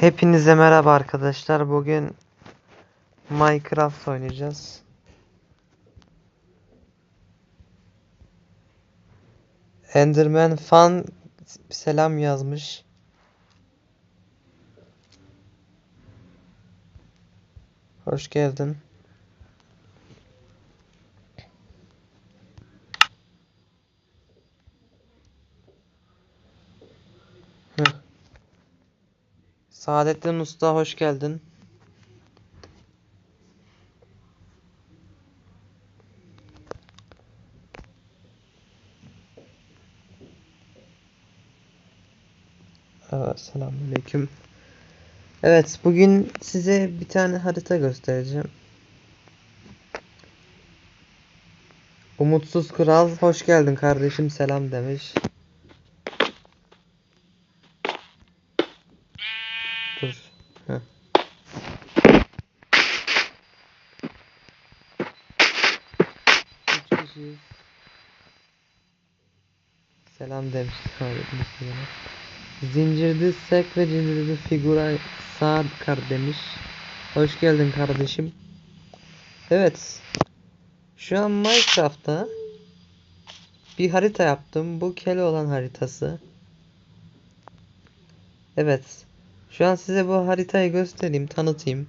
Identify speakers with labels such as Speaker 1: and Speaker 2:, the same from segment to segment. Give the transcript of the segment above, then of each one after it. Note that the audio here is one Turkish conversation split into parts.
Speaker 1: Hepinize merhaba arkadaşlar. Bugün Minecraft oynayacağız. Enderman fan selam yazmış. Hoş geldin. Saadettin Usta hoş geldin. Selamünaleyküm. Evet, bugün size bir tane harita göstereceğim. Umutsuz Kral hoş geldin kardeşim selam demiş. Dur. Heh. Kişiyiz. Selam demiş. Saadettin Usta bana. Zincirli sek ve zincirli figura sağ kar demiş. Hoş geldin kardeşim. Evet. Şu an Minecraft'ta bir harita yaptım. Bu Keloğlan haritası. Evet. Şu an size bu haritayı göstereyim, tanıtayım.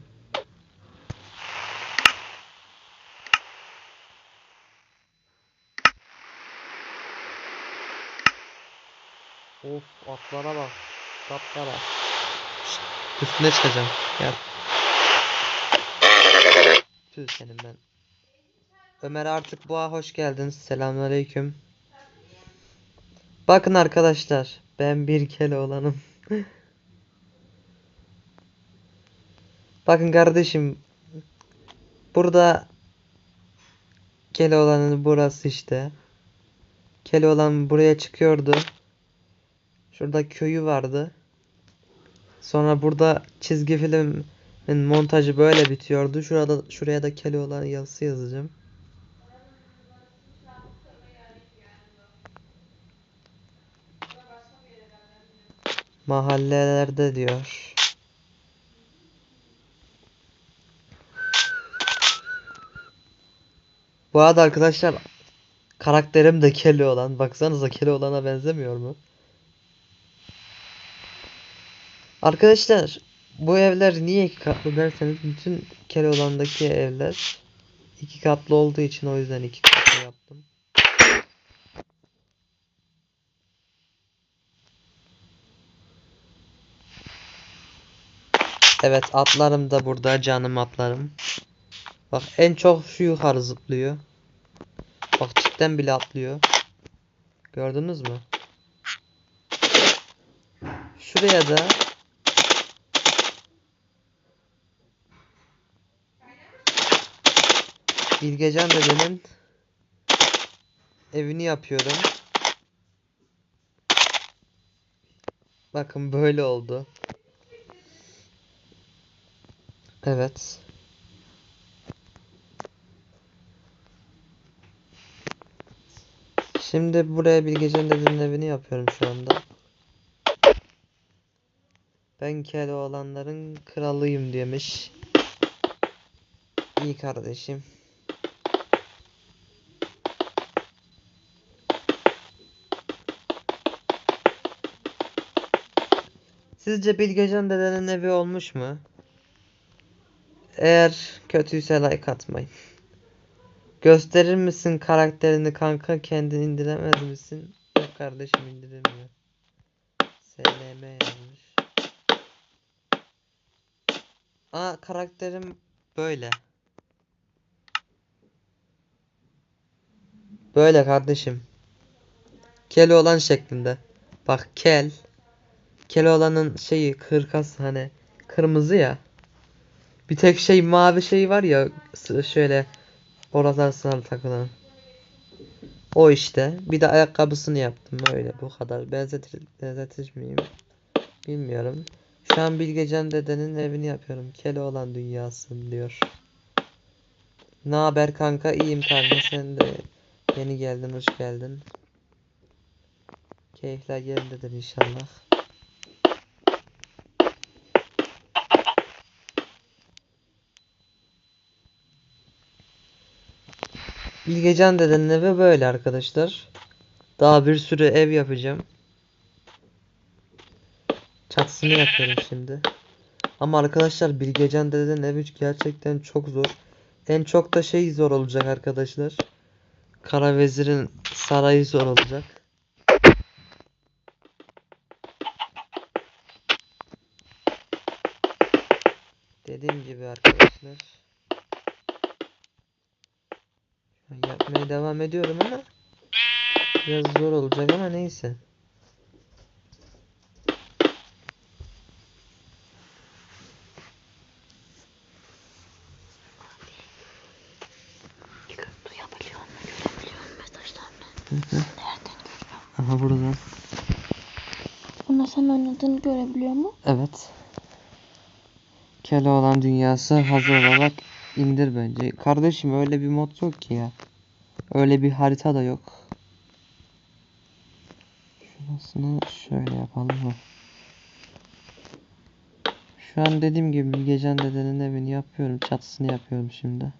Speaker 1: Of atlara bak. Şşt, üstüne çıkacağım. Gel. Tüh senin ben. Ömer artık boğa hoş geldin. Selamünaleyküm. Bakın arkadaşlar. Ben bir kele olanım. Bakın kardeşim. Burada kele olanın burası işte. Kele olan buraya çıkıyordu. Şurada köyü vardı. Sonra burada çizgi filmin montajı böyle bitiyordu. Şurada şuraya da Keloğlan yazısı yazacağım. Mahallelerde diyor. Bu arada arkadaşlar karakterim de Keloğlan. Baksanıza Keloğlan'a benzemiyor mu? Arkadaşlar bu evler niye iki katlı derseniz bütün Keloğlan'daki evler iki katlı olduğu için o yüzden iki katlı yaptım. Evet atlarım da burada canım atlarım. Bak en çok şu yukarı zıplıyor. Bak cidden bile atlıyor. Gördünüz mü? Şuraya da Bilgecan dedenin evini yapıyorum. Bakın böyle oldu. Evet. Şimdi buraya Bilgecan dedenin evini yapıyorum şu anda. Ben Keloğlanların kralıyım demiş. İyi kardeşim. Sizce Bilgecan dedenin evi olmuş mu? Eğer kötüyse like atmayın. Gösterir misin karakterini kanka kendin indiremez misin? Yok kardeşim indiremiyor. SLM yazmış. Aa karakterim böyle. Böyle kardeşim. Kel olan şeklinde. Bak kel. Keloğlan'ın şeyi hırkası hani kırmızı ya. Bir tek şey mavi şey var ya şöyle orasına takılan. O işte. Bir de ayakkabısını yaptım öyle bu kadar. Benzetir, benzetir miyim? Bilmiyorum. Şu an Bilgecan dedenin evini yapıyorum. Keloğlan dünyası diyor. Ne haber kanka? İyiyim kanka. Sen de yeni geldin, hoş geldin. Keyifler yerindedir inşallah. Bilgecan dedenin evi böyle arkadaşlar. Daha bir sürü ev yapacağım. Çatısını yapıyorum şimdi. Ama arkadaşlar Bilgecan dedenin evi gerçekten çok zor. En çok da şey zor olacak arkadaşlar. Kara Vezir'in sarayı zor olacak. Dediğim gibi arkadaşlar. Yapmaya devam ediyorum ama biraz zor olacak ama neyse.
Speaker 2: Duyabiliyor musun? Görebiliyor musun mesajlarını? Nereden görüyor?
Speaker 1: Aha buradan.
Speaker 2: Bunda sen oynadığını görebiliyor mu?
Speaker 1: Evet. Keloğlan dünyası hazır olarak indir bence. Kardeşim öyle bir mod yok ki ya. Öyle bir harita da yok. Şurasını şöyle yapalım mı? Şu an dediğim gibi Bilgecan dedenin evini yapıyorum. Çatısını yapıyorum şimdi.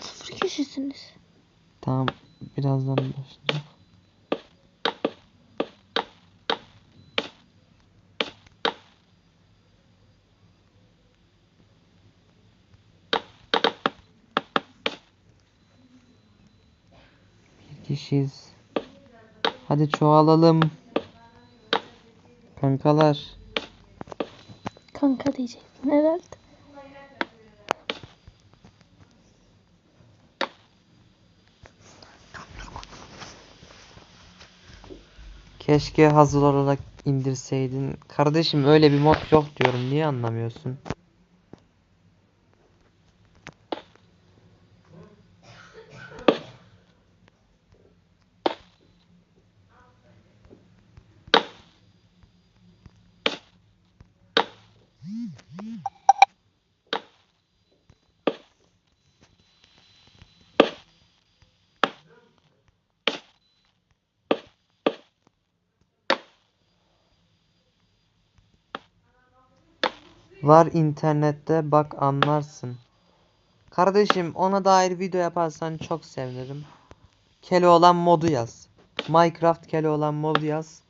Speaker 2: Sıfır kişisiniz.
Speaker 1: Tamam. Birazdan başlayacak. Kişiyiz. Hadi çoğalalım. Kankalar.
Speaker 2: Kanka diyeceksin herhalde.
Speaker 1: Keşke hazır olarak indirseydin. Kardeşim öyle bir mod yok diyorum. Niye anlamıyorsun? Var internette bak anlarsın. Kardeşim ona dair video yaparsan çok sevinirim. Keloğlan modu yaz. Minecraft Keloğlan modu yaz.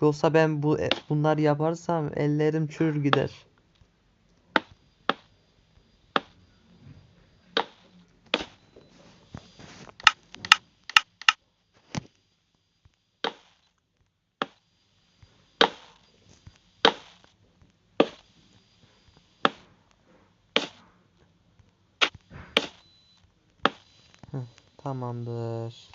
Speaker 1: Yoksa ben bu e, bunları yaparsam ellerim çürür gider. Tamamdır.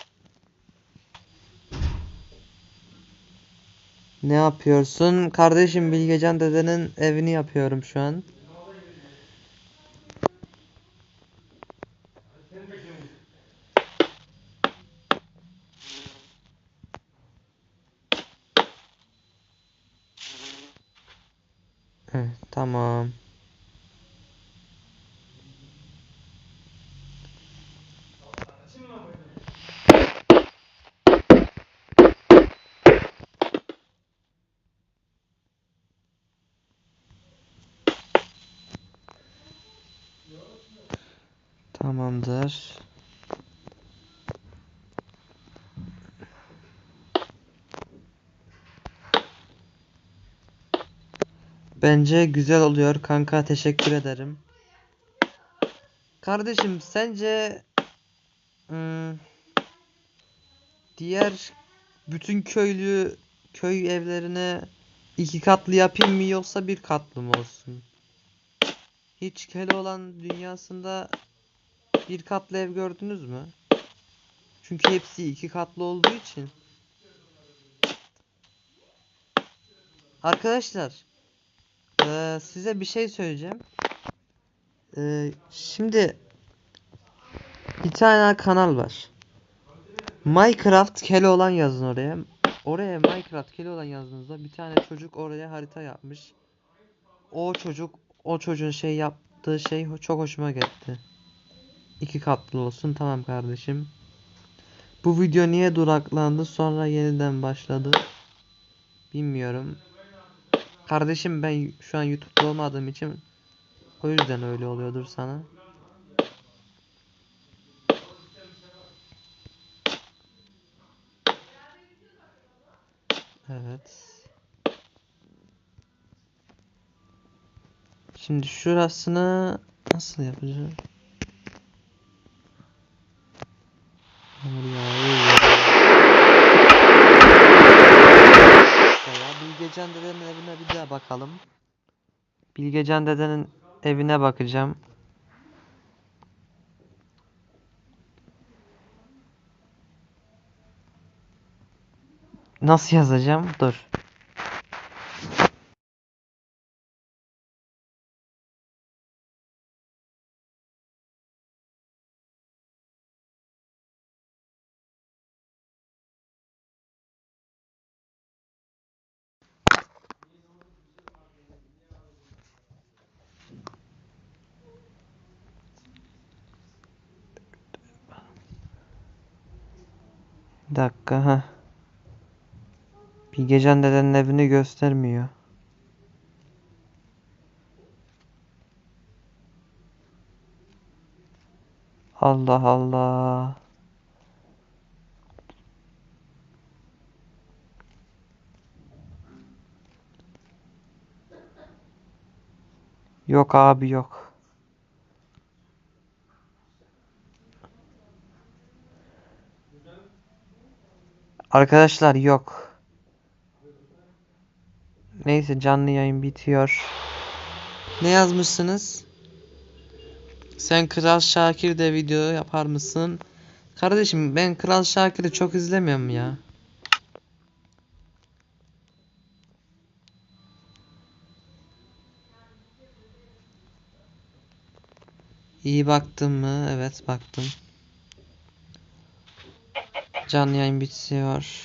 Speaker 1: Ne yapıyorsun? Kardeşim Bilgecan dedenin evini yapıyorum şu an. Evet, tamam. Tamamdır. Bence güzel oluyor kanka teşekkür ederim. Kardeşim sence ım, diğer bütün köylü köy evlerine iki katlı yapayım mı yoksa bir katlı mı olsun? Hiç Keloğlan dünyasında bir katlı ev gördünüz mü? Çünkü hepsi iki katlı olduğu için. Arkadaşlar, eee, size bir şey söyleyeceğim. Eee, şimdi bir tane kanal var. Minecraft Keloğlan yazın oraya. Oraya Minecraft Keloğlan yazdığınızda bir tane çocuk oraya harita yapmış. O çocuk, o çocuğun şey yaptığı şey çok hoşuma gitti. İki katlı olsun tamam kardeşim. Bu video niye duraklandı sonra yeniden başladı? Bilmiyorum. Kardeşim ben şu an YouTube'da olmadığım için O yüzden öyle oluyordur sana. Evet. Şimdi şurasını nasıl yapacağım? Bakalım. Bilgecan dedenin evine bakacağım. Nasıl yazacağım? Dur. Bir dakika ha. Bilgecan dedenin evini göstermiyor. Allah Allah. Yok abi yok. Arkadaşlar yok. Neyse canlı yayın bitiyor. Ne yazmışsınız? Sen Kral Şakir de video yapar mısın? Kardeşim ben Kral Şakir'i çok izlemiyorum ya. İyi baktın mı? Evet baktım. Canlı yayın bitiyor.